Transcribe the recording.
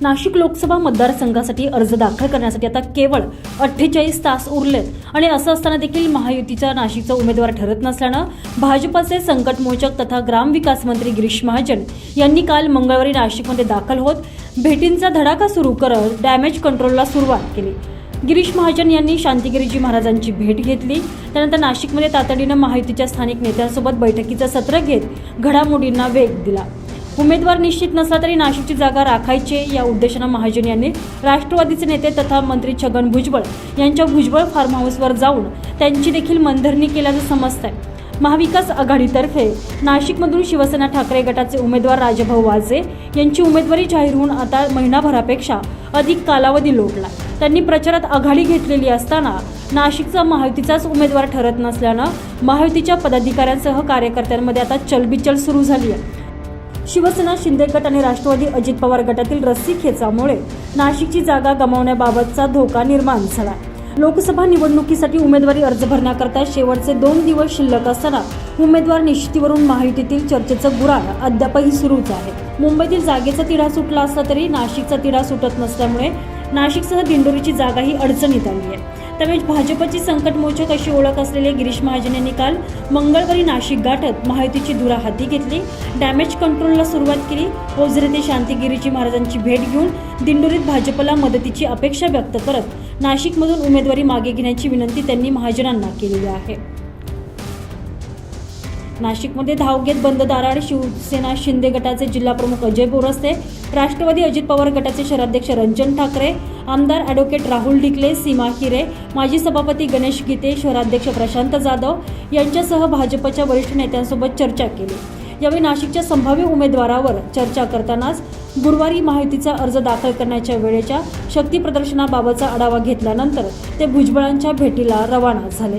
नाशिक लोकसभा मतदारसंघासाठी अर्ज दाखल करण्यासाठी आता केवळ अठ्ठेचाळीस तास उरलेत. आणि असं असताना देखील महायुतीचा नाशिकचा उमेदवार ठरत नसल्यानं भाजपचे संकटमोचक तथा ग्रामविकास मंत्री गिरीश महाजन यांनी काल मंगळवारी नाशिकमध्ये दाखल होत भेटींचा धडाका सुरू करत डॅमेज कंट्रोलला सुरुवात केली. गिरीश महाजन यांनी शांतिगिरीजी महाराजांची भेट घेतली. त्यानंतर नाशिकमध्ये तातडीनं महायुतीच्या स्थानिक नेत्यांसोबत बैठकीचं सत्र घेत घडामोडींना वेग दिला. उमेदवार निश्चित नसला तरी नाशिकची जागा राखायची या उद्देशानं महाजन यांनी राष्ट्रवादीचे नेते तथा मंत्री छगन भुजबळ यांच्या भुजबळ फार्म हाऊसवर जाऊन त्यांची देखील मनधरणी केल्याचं समजतंय. महाविकास आघाडीतर्फे नाशिकमधून शिवसेना ठाकरे गटाचे उमेदवार राजभाऊ वाजे यांची उमेदवारी जाहीर होऊन आता महिनाभरापेक्षा अधिक कालावधी लोटला. त्यांनी प्रचारात आघाडी घेतलेली असताना नाशिकचा महायुतीचाच उमेदवार ठरत नसल्यानं महायुतीच्या पदाधिकाऱ्यांसह कार्यकर्त्यांमध्ये आता चलबिचल सुरू झाली आहे शिवसेना शिंदे गट आणि राष्ट्रवादी अजित पवार गटातील रस्सी खेचामुळे नाशिकची जागा गमावण्याबाबतचा धोका निर्माण झाला लोकसभा निवडणुकीसाठी उमेदवारी अर्ज भरण्याकरता शेवटचे दोन दिवस शिल्लक असताना उमेदवार निश्चितीवरून महायुतीतील चर्चेचं गुराण अद्यापही सुरूच आहे. मुंबईतील जागेचा तिढा सुटला असला तरी नाशिकचा तिढा सुटत नसल्यामुळे नाशिकसह दिंडोरीची जागाही अडचणीत आली आहे. त्यावेळी भाजपची संकटमोचक अशी ओळख असलेले गिरीश महाजन यांनी काल मंगळवारी नाशिक गाठत महायुतीची धुरा हाती घेतली. डॅमेज कंट्रोलला सुरुवात केली. ओझरे ते शांतिगिरीजी महाराजांची भेट घेऊन दिंडोरीत भाजपला मदतीची अपेक्षा व्यक्त करत नाशिकमधून उमेदवारी मागे घेण्याची विनंती त्यांनी महाजनांना केलेली आहे. नाशिकमध्ये धाव घेत बंद दाराड शिवसेना शिंदे गटाचे जिल्हाप्रमुख अजय बोरस्ते राष्ट्रवादी अजित पवार गटाचे शहराध्यक्ष रंजन ठाकरे आमदार ॲडव्होकेट राहुल ढिकले सीमा हिरे माजी सभापती गणेश गीते शहराध्यक्ष प्रशांत जाधव यांच्यासह भाजपच्या वरिष्ठ नेत्यांसोबत चर्चा केली. यावेळी नाशिकच्या संभाव्य उमेदवारावर चर्चा करतानाच गुरुवारी माहितीचा अर्ज दाखल करण्याच्या वेळेच्या शक्ती प्रदर्शनाबाबतचा आढावा घेतल्यानंतर ते भुजबळांच्या भेटीला रवाना झाले.